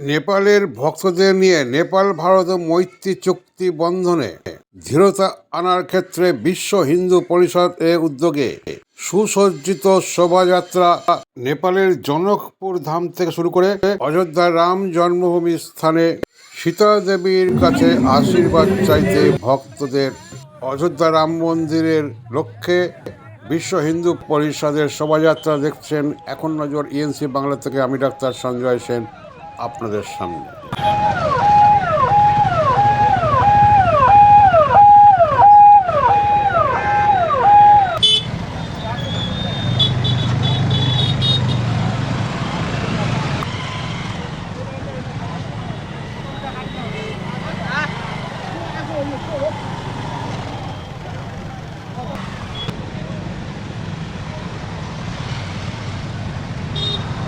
নেপালের ভক্তদের নিয়ে নেপাল ভারত মৈত্রী চুক্তি বন্ধনে দৃঢ়তা আনার ক্ষেত্রে বিশ্ব হিন্দু পরিষদ এর উদ্যোগে সুসজ্জিত শোভাযাত্রা নেপালের জনকপুর ধাম থেকে শুরু করে অযোধ্যা রাম জন্মভূমি স্থানে সীতা দেবীর কাছে আশীর্বাদ চাইতে ভক্তদের অযোধ্যা রাম মন্দিরের লক্ষ্যে বিশ্ব হিন্দু পরিষদের শোভাযাত্রা দেখছেন এখন নজর ইএনসি বাংলা থেকে আমি ডাক্তার সঞ্জয় সেন। আপনাদের সামনে।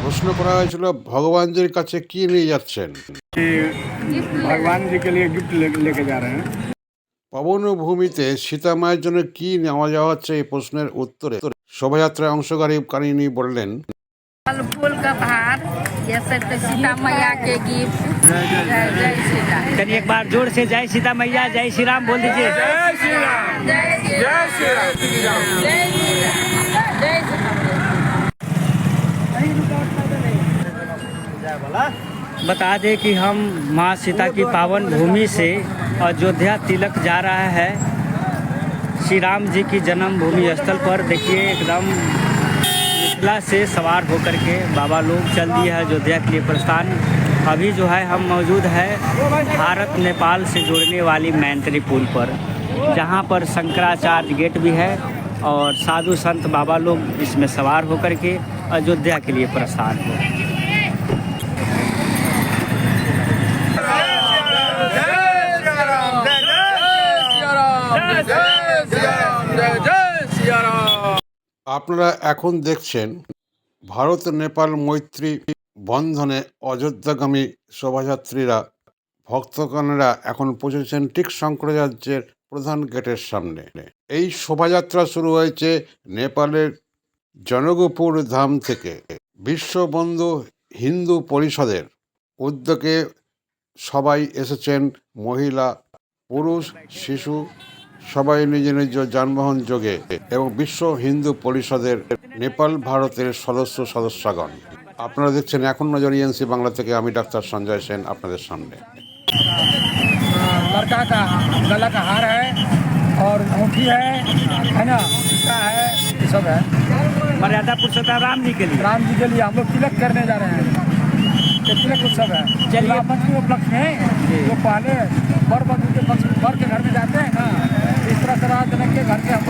প্রশ্ন করা হয়েছিল ভগবানজির কাছে কি নিয়ে যাচ্ছেন कि भगवान जी के लिए गिफ्ट ले, लेके जा रहे हैं পবনভূমিতে সীতামায়ের জন্য কি নেওয়া যাওয়া হচ্ছে এই প্রশ্নের উত্তরে শোভাযাত্রায় অংশকারী বললেন फल फूल का भार जैसे तो सीता मैया के गिफ्ट जय जय श्री राम करिए एक बार जोर से जय सीता मैया जय श्री राम बोल दीजिए जय श्री राम जय श्री राम जय श्री राम जय श्री राम बता दें कि हम माँ सीता की पावन भूमि से अयोध्या तिलक जा रहा है। श्री राम जी की जन्मभूमि स्थल पर देखिए, एकदम मिथिला से सवार होकर के बाबा लोग चल दिए हैं अयोध्या के लिए प्रस्थान। अभी जो है, हम मौजूद है भारत, नेपाल से जुड़ने वाली मैंत्री पुल पर, जहाँ पर शंकराचार्य गेट भी है और साधु संत बाबा लोग इसमें सवार होकर के अयोध्या के लिए प्रस्थान हुए। আপনারা এখন দেখছেন ভারত, নেপাল, মৈত্রী বন্ধনে অযোধ্যাগামী শোভাযাত্রীরা, ভক্তগণেরা এখন পৌঁছেছেন ঠিক শঙ্করাচার্যের প্রধান গেটের সামনে। এই শোভাযাত্রা শুরু হয়েছে নেপালের জনগপুর ধাম থেকে। বিশ্ববন্ধু হিন্দু পরিষদের উদ্যোগে সবাই এসেছেন মহিলা, পুরুষ, শিশু সবাই নিজ নিজ যানবাহন যোগে এবং বিশ্ব হিন্দু পরিষদের নেপাল ভারতের সদস্য সদস্যগণ আপনারা দেখছেন এখন নজর ইএনসি বাংলা থেকে আমি ডাক্তার সঞ্জয় সেন আপনাদের সামনে लड़का का गला का हार है और अंगूठी है है ना टीका है ये सब है मर्यादा पुरुषोत्तम राम जी के लिए राम जी के लिए हम लोग तिलक करने जा रहे हैं ये तिलक उत्सव है चलिए। पंच के उपलक्ष्य में जो पहले बर बधू के पक्ष बर के घर में जाते हैं ना इस तरह से रात रख के घर के हम